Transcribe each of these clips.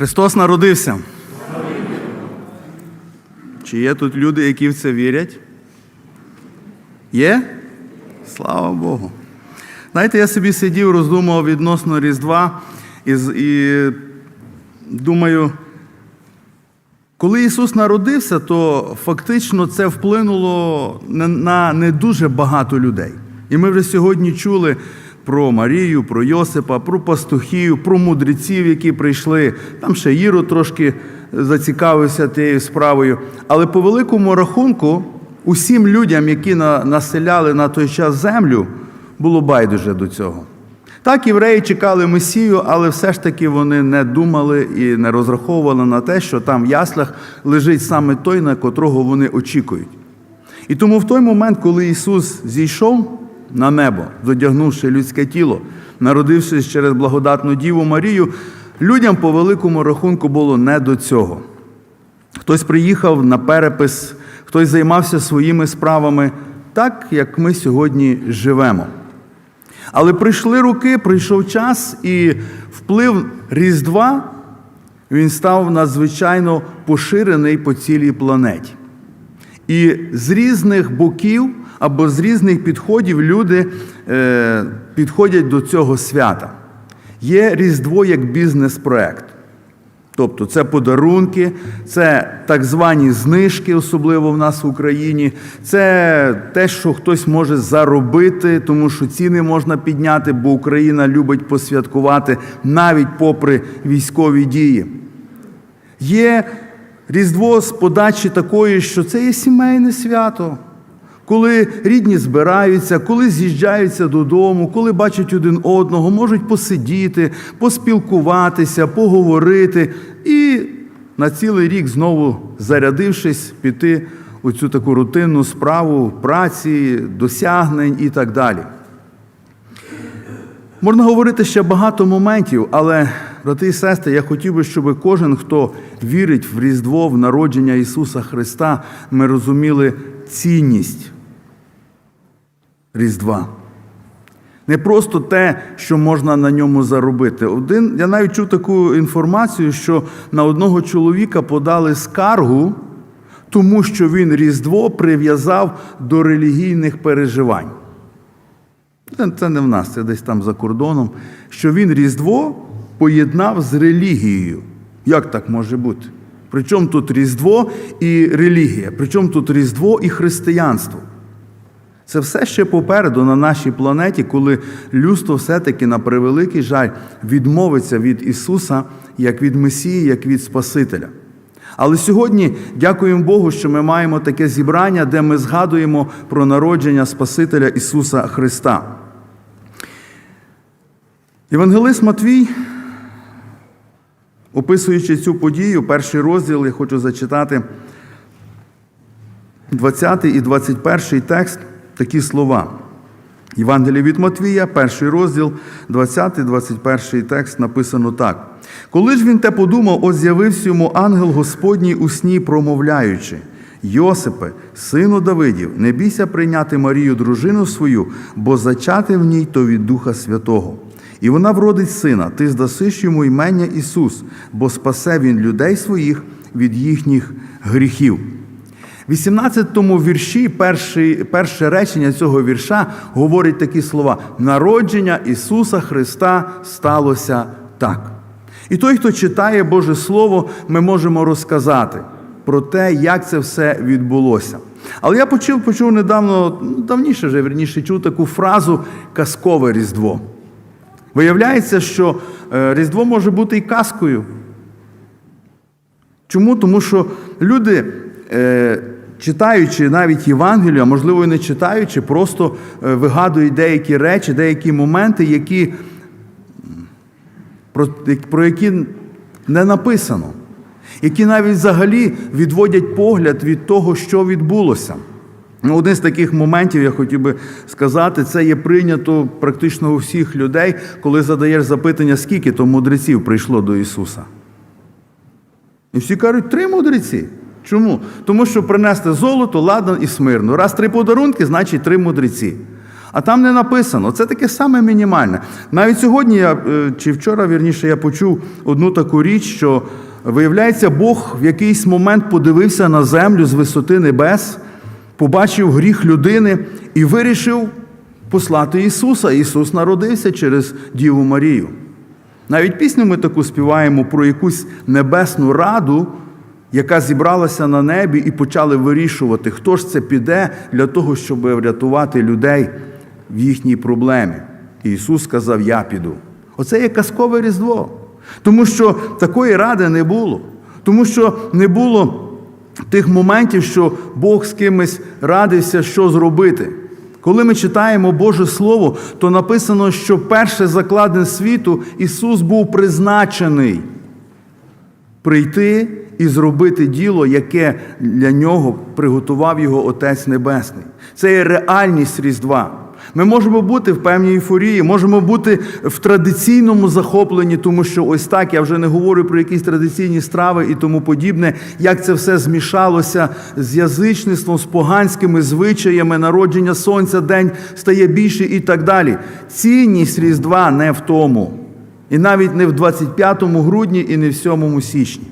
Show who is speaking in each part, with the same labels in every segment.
Speaker 1: Христос народився. Чи є тут люди, які в це вірять? Є? Слава Богу. Знаєте, я собі сидів, роздумував відносно Різдва і, і думаю, коли Ісус народився, то фактично це вплинуло на- не дуже багато людей. І ми вже сьогодні чули про Марію, про Йосипа, про пастухів, про мудреців, які прийшли. Там ще Іро трошки зацікавився тією справою. Але по великому рахунку, усім людям, які на- населяли на той час землю, було байдуже до цього. Так, євреї чекали Месію, але все ж таки вони не думали і не розраховували на те, що там в яслах лежить саме той, на котрого вони очікують. І тому в той момент, коли Ісус зійшов на небо, зодягнувши людське тіло, народившись через благодатну Діву Марію, людям по великому рахунку було не до цього. Хтось приїхав на перепис, хтось займався своїми справами, так як ми сьогодні живемо. Але прийшли роки, прийшов час, і вплив Різдва він став надзвичайно поширений по цілій планеті. І з різних боків або з різних підходів люди е, підходять до цього свята. Є Різдво як бізнес-проект. Тобто це подарунки, це так звані знижки, особливо в нас в Україні, це те, що хтось може заробити, тому що ціни можна підняти, бо Україна любить посвяткувати навіть попри військові дії. Є Різдво з подачі такої, що це є сімейне свято. Коли рідні збираються, коли з'їжджаються додому, коли бачать один одного, можуть посидіти, поспілкуватися, поговорити і на цілий рік знову зарядившись, піти у цю таку рутинну справу праці, досягнень і так далі. Можна говорити ще багато моментів, але, брати і сестри, я хотів би, щоб кожен, хто вірить в Різдво, в народження Ісуса Христа, ми розуміли цінність Різдва. Не просто те, що можна на ньому заробити. Один, я навіть чув таку інформацію, що на одного чоловіка подали скаргу, тому що він Різдво прив'язав до релігійних переживань. Це, не в нас, це десь там за кордоном, що він Різдво поєднав з релігією. Як так може бути? Причому тут Різдво і релігія, причому тут Різдво і християнство. Це все ще попереду на нашій планеті, коли людство все-таки на превеликий жаль відмовиться від Ісуса як від Месії, як від Спасителя. Але сьогодні дякуємо Богу, що ми маємо таке зібрання, де ми згадуємо про народження Спасителя Ісуса Христа. Євангелист Матвій, описуючи цю подію, перший розділ, я хочу зачитати 20 і 21 текст, такі слова. Євангелія від Матвія, перший розділ, 20-21 текст написано так. Коли ж він те подумав, ось з'явився йому ангел Господній у сні, промовляючи: Йосипе, сину Давидів, не бійся прийняти Марію, дружину свою, бо зачати в ній то від Духа Святого. І вона вродить сина, ти здасиш йому імення Ісус, бо спасе він людей своїх від їхніх гріхів. В 18-му вірші перший, перше речення цього вірша говорить такі слова: народження Ісуса Христа сталося так. І той, хто читає Боже Слово, ми можемо розказати про те, як це все відбулося. Але я почув, почув недавно, ну, давніше вже вірніше, чув таку фразу казкове Різдво. Виявляється, що е, Різдво може бути і казкою. Чому? Тому що люди, е, читаючи навіть Євангелію, а можливо і не читаючи, просто е, вигадують деякі речі, деякі моменти, які, про, про які не написано, які навіть взагалі відводять погляд від того, що відбулося. Ну, Один з таких моментів, я хотів би сказати, це є прийнято практично у всіх людей, коли задаєш запитання, скільки то мудреців прийшло до Ісуса. І всі кажуть, три мудреці. Чому? Тому що принести золото, ладан і смирну. Раз три подарунки, значить три мудреці. А там не написано. Це таке саме мінімальне. Навіть сьогодні я е, чи вчора, вірніше, я почув одну таку річ, що виявляється, Бог в якийсь момент подивився на землю з висоти небес, побачив гріх людини і вирішив послати Ісуса. Ісус народився через Діву Марію. Навіть пісню ми таку співаємо про якусь небесну раду, яка зібралася на небі і почали вирішувати, хто ж це піде для того, щоб врятувати людей в їхній проблемі. І Ісус сказав: Я піду. Оце є казкове Різдво. Тому що такої ради не було. Тому що не було тих моментів, що Бог з кимось радився, що зробити. Коли ми читаємо Боже Слово, то написано, що перше закладен світу Ісус був призначений прийти і зробити діло, яке для нього приготував його Отець Небесний. Це є реальність Різдва. Ми можемо бути в певній ейфорії, можемо бути в традиційному захопленні, тому що ось так я вже не говорю про якісь традиційні страви і тому подібне, як це все змішалося з язичництвом, з поганськими звичаями, народження сонця, день стає більше і так далі. Цінність Різдва не в тому. І навіть не в 25 грудні і не в 7 січні.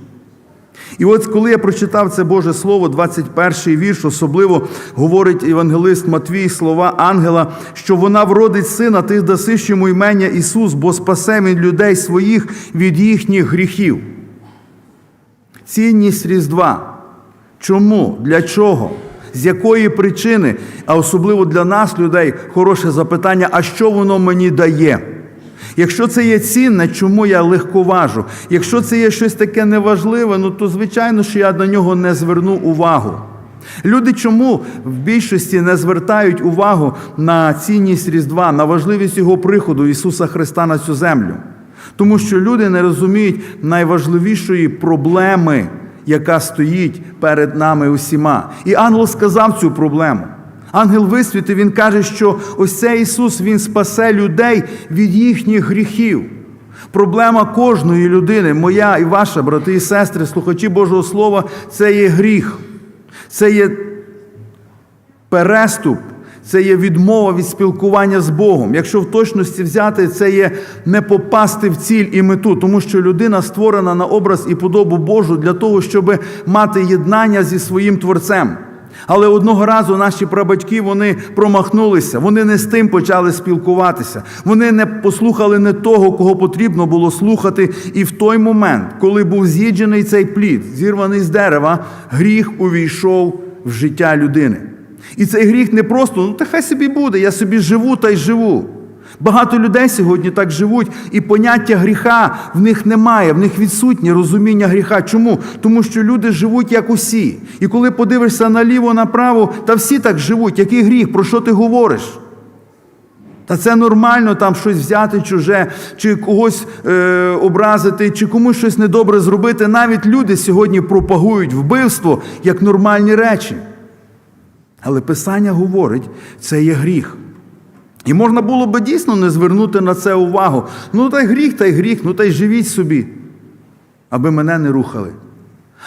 Speaker 1: І от коли я прочитав це Боже Слово, 21 вірш, особливо говорить євангелист Матвій слова ангела, що вона вродить сина, ти дасиш йому імення Ісус, бо спасе він людей своїх від їхніх гріхів. Цінність Різдва. Чому? Для чого? З якої причини? А особливо для нас, людей, хороше запитання: а що воно мені дає? Якщо це є цінне, чому я легковажу? Якщо це є щось таке неважливе, ну то звичайно, що я на нього не зверну увагу. Люди чому в більшості не звертають увагу на цінність Різдва, на важливість його приходу Ісуса Христа на цю землю? Тому що люди не розуміють найважливішої проблеми, яка стоїть перед нами усіма. І ангел сказав цю проблему. Ангел висвіти, він каже, що ось цей Ісус Він спасе людей від їхніх гріхів. Проблема кожної людини, моя і ваша, брати і сестри, слухачі Божого Слова, це є гріх, це є переступ, це є відмова від спілкування з Богом. Якщо в точності взяти, це є не попасти в ціль і мету, тому що людина створена на образ і подобу Божу для того, щоб мати єднання зі своїм Творцем. Але одного разу наші прабатьки вони промахнулися, вони не з тим почали спілкуватися. Вони не послухали не того, кого потрібно було слухати. І в той момент, коли був з'їджений цей плід, зірваний з дерева, гріх увійшов в життя людини. І цей гріх не просто, ну та хай собі буде, я собі живу та й живу. Багато людей сьогодні так живуть, і поняття гріха в них немає, в них відсутнє розуміння гріха. Чому? Тому що люди живуть як усі. І коли подивишся наліво, направо, та всі так живуть. Який гріх? Про що ти говориш? Та це нормально там щось взяти чуже, чи когось е, образити, чи комусь щось недобре зробити. Навіть люди сьогодні пропагують вбивство як нормальні речі. Але Писання говорить, це є гріх. І можна було би дійсно не звернути на це увагу. Ну, та й гріх, та й гріх, ну та й живіть собі, аби мене не рухали.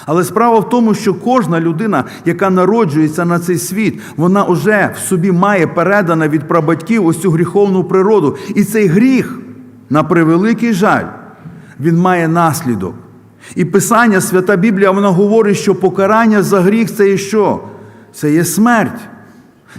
Speaker 1: Але справа в тому, що кожна людина, яка народжується на цей світ, вона вже в собі має передане від прабатьків ось цю гріховну природу. І цей гріх, на превеликий жаль, він має наслідок. І Писання, Свята Біблія, вона говорить, що покарання за гріх це є що? Це є смерть.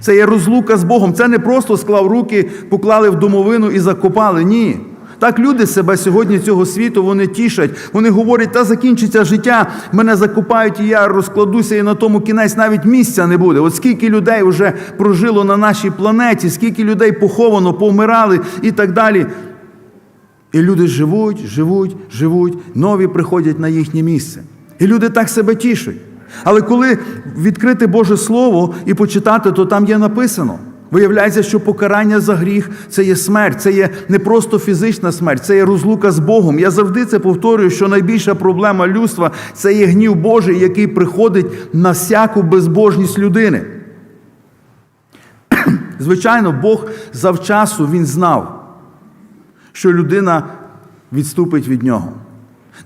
Speaker 1: Це є розлука з Богом. Це не просто склав руки, поклали в домовину і закопали. Ні. Так люди себе сьогодні цього світу вони тішать. Вони говорять, та закінчиться життя, мене закопають, і я розкладуся, і на тому кінець навіть місця не буде. От скільки людей вже прожило на нашій планеті, скільки людей поховано, повмирали і так далі. І люди живуть, живуть, живуть, нові приходять на їхнє місце. І люди так себе тішать. Але коли відкрити Боже Слово і почитати, то там є написано. Виявляється, що покарання за гріх це є смерть, це є не просто фізична смерть, це є розлука з Богом. Я завжди це повторюю, що найбільша проблема людства це є гнів Божий, який приходить на всяку безбожність людини. Звичайно, Бог завчасу він знав, що людина відступить від нього.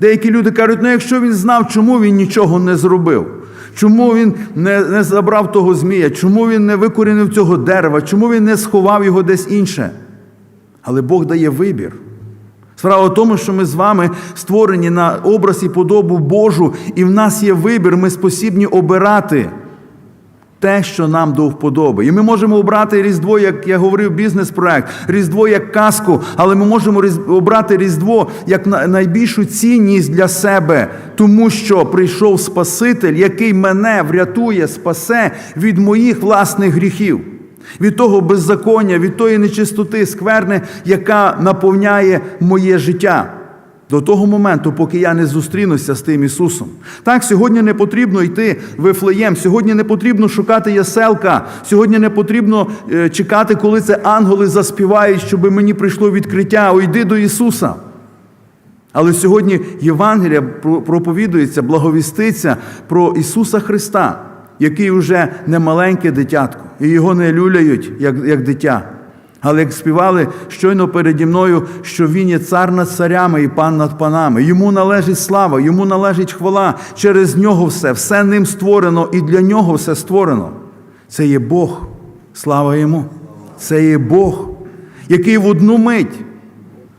Speaker 1: Деякі люди кажуть, ну якщо він знав, чому він нічого не зробив. Чому він не, не забрав того змія? Чому він не викорінив цього дерева? Чому він не сховав його десь інше? Але Бог дає вибір. Справа в тому, що ми з вами створені на образ і подобу Божу, і в нас є вибір, ми спосібні обирати те, що нам до вподоби. І ми можемо обрати Різдво, як я говорив, бізнес-проект, Різдво як казку, але ми можемо обрати Різдво як найбільшу цінність для себе, тому що прийшов Спаситель, який мене врятує, спасе від моїх власних гріхів. Від того беззаконня, від тої нечистоти, скверни, яка наповняє моє життя. До того моменту, поки я не зустрінуся з тим Ісусом. Так, сьогодні не потрібно йти Вифлеєм, сьогодні не потрібно шукати яселка, сьогодні не потрібно е, чекати, коли це ангели заспівають, щоб мені прийшло відкриття. Ойди до Ісуса. Але сьогодні Євангелія проповідується, благовіститься про Ісуса Христа, який уже не маленьке дитятко, і його не люляють, як, як дитя. Але як співали щойно переді мною, що Він є цар над царями і пан над панами. Йому належить слава, йому належить хвала. Через нього все, все ним створено, і для нього все створено. Це є Бог. Слава йому. Це є Бог, який в одну мить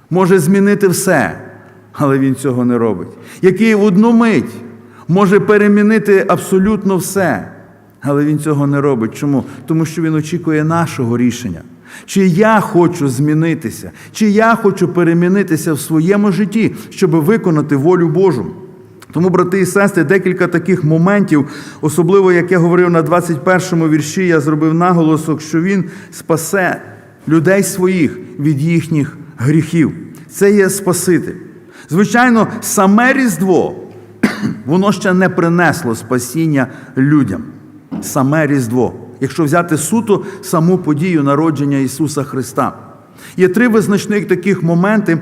Speaker 1: може змінити все, але він цього не робить. Який в одну мить може перемінити абсолютно все, але він цього не робить. Чому? Тому що він очікує нашого рішення. Чи я хочу змінитися, чи я хочу перемінитися в своєму житті, щоб виконати волю Божу. Тому, брати і сестри, декілька таких моментів, особливо, як я говорив на 21-му вірші, я зробив наголосок, що він спасе людей своїх від їхніх гріхів. Це є Спаситель. Звичайно, саме Різдво, воно ще не принесло спасіння людям. Саме Різдво. Якщо взяти суто саму подію народження Ісуса Христа. Є три визначних таких моменти,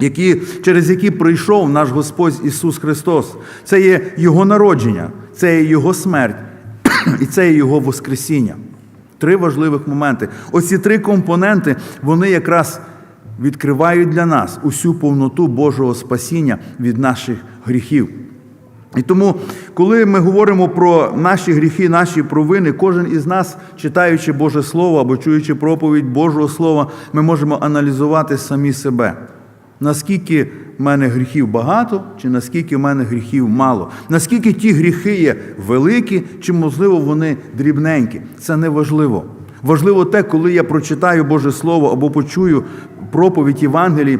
Speaker 1: які, через які прийшов наш Господь Ісус Христос. Це є Його народження, це є Його смерть і це є Його Воскресіння. Три важливих моменти. Оці три компоненти, вони якраз відкривають для нас усю повноту Божого спасіння від наших гріхів. І тому, коли ми говоримо про наші гріхи, наші провини, кожен із нас, читаючи Боже Слово або чуючи проповідь Божого Слова, ми можемо аналізувати самі себе. Наскільки в мене гріхів багато, чи наскільки в мене гріхів мало? Наскільки ті гріхи є великі, чи, можливо, вони дрібненькі? Це не важливо. Важливо те, коли я прочитаю Боже Слово або почую проповідь Євангелії,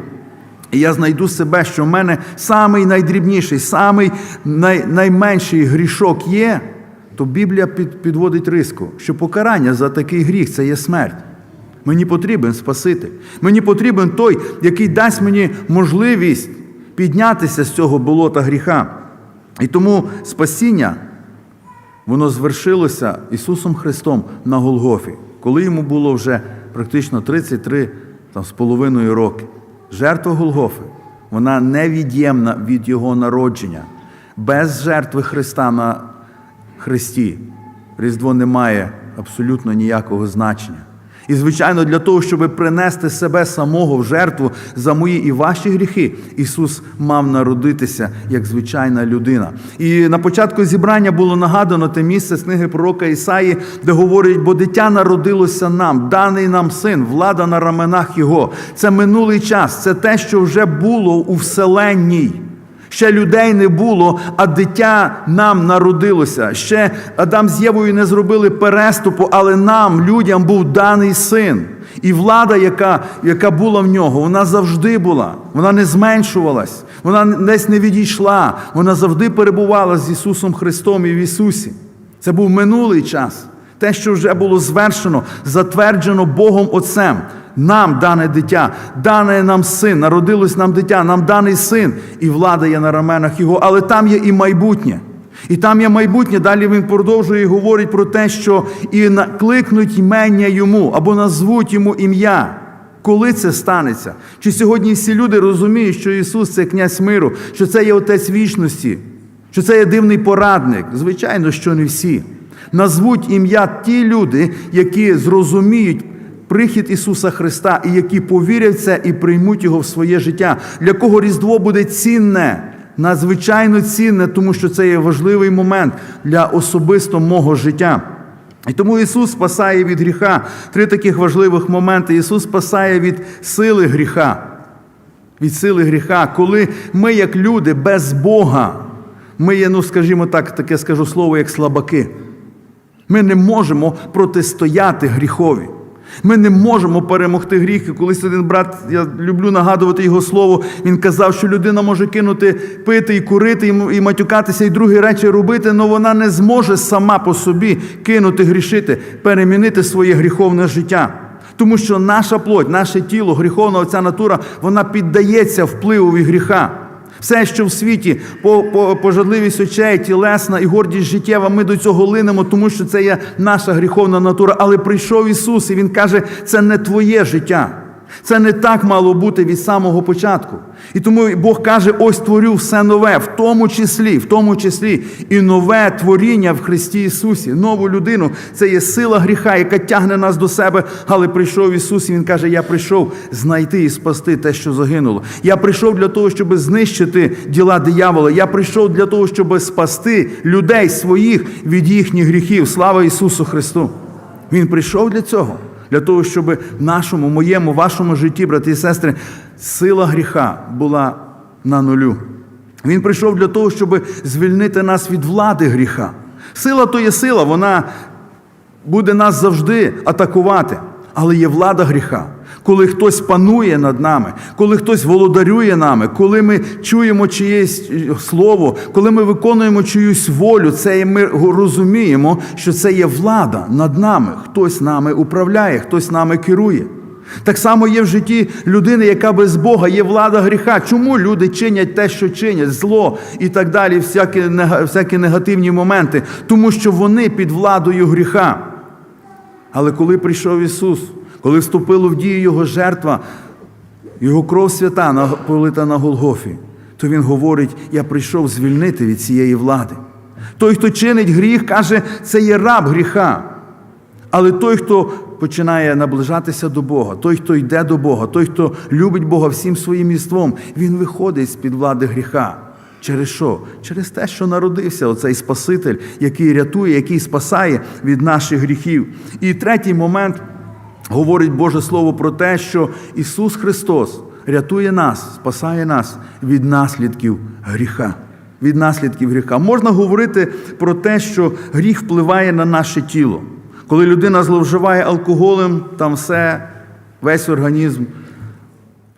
Speaker 1: і я знайду себе, що в мене самий найдрібніший, самий най, найменший грішок є, то Біблія під, підводить риску, що покарання за такий гріх це є смерть. Мені потрібен Спаситель. Мені потрібен той, який дасть мені можливість піднятися з цього болота гріха. І тому спасіння, воно звершилося Ісусом Христом на Голгофі, коли йому було вже практично 33 там, з половиною роки. Жертва Голгофи, вона невід'ємна від Його народження. Без жертви Христа на Христі Різдво не має абсолютно ніякого значення. І, звичайно, для того, щоб принести себе самого в жертву за мої і ваші гріхи, Ісус мав народитися як звичайна людина. І на початку зібрання було нагадано те місце з книги пророка Ісаї, де говорить, бо дитя народилося нам, даний нам син, влада на раменах Його. Це минулий час, це те, що вже було у вселенній. Ще людей не було, а дитя нам народилося. Ще Адам з Євою не зробили переступу, але нам, людям, був даний син. І влада, яка, яка була в нього, вона завжди була. Вона не зменшувалась, вона десь не відійшла. Вона завжди перебувала з Ісусом Христом і в Ісусі. Це був минулий час. Те, що вже було звершено, затверджено Богом Отцем. Нам дане дитя, дане нам син, народилось нам дитя, нам даний син, і влада є на раменах його, але там є і майбутнє. І там є майбутнє. Далі він продовжує і говорить про те, що і накликнуть імення йому або назвуть йому ім'я. Коли це станеться? Чи сьогодні всі люди розуміють, що Ісус це князь миру, що це є Отець вічності, що це є дивний порадник? Звичайно, що не всі. Назвуть ім'я ті люди, які зрозуміють прихід Ісуса Христа і які повірять в це і приймуть Його в своє життя, для кого Різдво буде цінне, надзвичайно цінне, тому що це є важливий момент для особисто мого життя. І тому Ісус спасає від гріха. Три таких важливих моменти. Ісус спасає від сили гріха. Від сили гріха. Коли ми, як люди, без Бога, ми є, ну скажімо так, таке скажу слово, як слабаки. Ми не можемо протистояти гріхові. Ми не можемо перемогти гріх. І Колись один брат, я люблю нагадувати його слово, він казав, що людина може кинути пити і курити, і матюкатися, і другі речі робити, але вона не зможе сама по собі кинути грішити, перемінити своє гріховне життя. Тому що наша плоть, наше тіло, гріховна оця натура, вона піддається впливові гріха. Все, що в світі, по, по, пожадливість очей, тілесна і гордість життєва, ми до цього линемо, тому що це є наша гріховна натура. Але прийшов Ісус, і Він каже, це не твоє життя. Це не так мало бути від самого початку. І тому Бог каже: ось творю все нове, в тому числі, в тому числі і нове творіння в Христі Ісусі, нову людину. Це є сила гріха, яка тягне нас до себе. Але прийшов Ісус, і Він каже: Я прийшов знайти і спасти те, що загинуло. Я прийшов для того, щоб знищити діла диявола. Я прийшов для того, щоб спасти людей своїх від їхніх гріхів. Слава Ісусу Христу! Він прийшов для цього, для того, щоб в нашому, моєму, вашому житті, брати і сестри, сила гріха була на нулю. Він прийшов для того, щоб звільнити нас від влади гріха. Сила то є сила, вона буде нас завжди атакувати. Але є влада гріха. Коли хтось панує над нами, коли хтось володарює нами, коли ми чуємо чиєсь е, слово, коли ми виконуємо чиюсь волю, це є- ми розуміємо, що це є влада над нами. Хтось нами управляє, хтось нами керує. Так само є в житті людини, яка без Бога, є влада гріха. Чому люди чинять те, що чинять, зло і так далі, всякі, всякі негативні моменти? Тому що вони під владою гріха. Але коли прийшов Ісус, коли вступило в дію Його жертва, Його кров свята полита на Голгофі, то Він говорить: Я прийшов звільнити від цієї влади. Той, хто чинить гріх, каже, це є раб гріха. Але той, хто починає наближатися до Бога, той, хто йде до Бога, той, хто любить Бога всім своїм єством, він виходить з-під влади гріха. Через що? Через те, що народився оцей Спаситель, який рятує, який спасає від наших гріхів. І третій момент говорить Боже Слово про те, що Ісус Христос рятує нас, спасає нас від наслідків гріха. Від наслідків гріха. Можна говорити про те, що гріх впливає на наше тіло. Коли людина зловживає алкоголем, там все, весь організм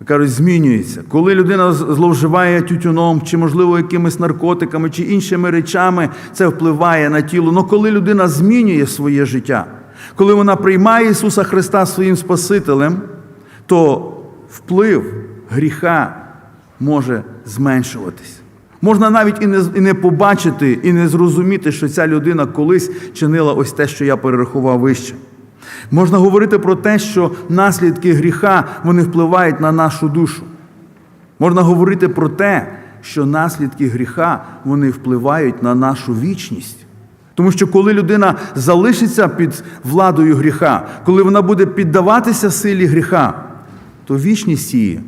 Speaker 1: кажуть, змінюється. Коли людина зловживає тютюном, чи, можливо, якимись наркотиками, чи іншими речами, це впливає на тіло. Але коли людина змінює своє життя, коли вона приймає Ісуса Христа своїм Спасителем, то вплив гріха може зменшуватись. Можна навіть і не, і не побачити, і не зрозуміти, що ця людина колись чинила ось те, що я перерахував вище. Можна говорити про те, що наслідки гріха вони впливають на нашу душу. Можна говорити про те, що наслідки гріха вони впливають на нашу вічність. Тому що коли людина залишиться під владою гріха, коли вона буде піддаватися силі гріха, то вічність її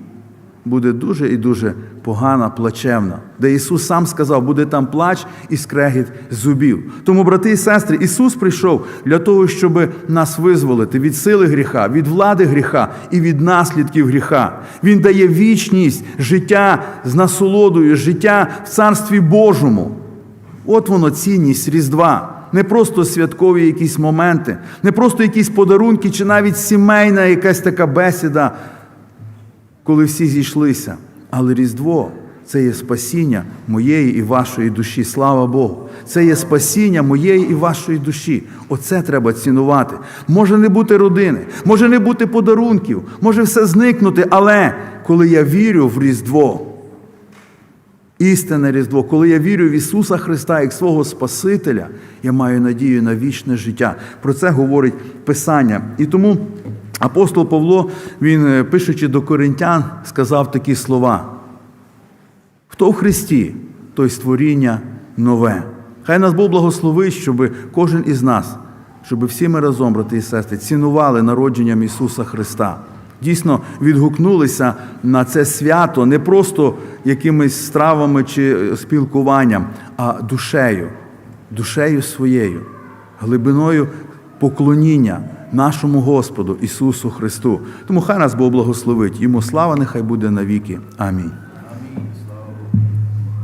Speaker 1: буде дуже і дуже погана, плачевна. Де Ісус сам сказав, буде там плач і скрегіт зубів. Тому, брати і сестри, Ісус прийшов для того, щоб нас визволити від сили гріха, від влади гріха і від наслідків гріха. Він дає вічність, життя з насолодою, життя в Царстві Божому. От воно цінність Різдва. Не просто святкові якісь моменти, не просто якісь подарунки, чи навіть сімейна якась така бесіда, коли всі зійшлися. Але Різдво це є спасіння моєї і вашої душі. Слава Богу. Це є спасіння моєї і вашої душі. Оце треба цінувати. Може не бути родини, може не бути подарунків, може все зникнути, але коли я вірю в Різдво, істинне Різдво, коли я вірю в Ісуса Христа як свого Спасителя, я маю надію на вічне життя. Про це говорить Писання. І тому апостол Павло, він, е, пишучи до коринтян, сказав такі слова: Хто в Христі, той створіння нове. Хай нас Бог благословить, щоб кожен із нас, щоб всі ми разом, брати і сестри, цінували народженням Ісуса Христа. Дійсно відгукнулися на це свято не просто якимись стравами чи спілкуванням, а душею, душею своєю, глибиною поклоніння нашому Господу Ісусу Христу. Тому хай нас Бог благословить. Йому слава нехай буде навіки. Амінь.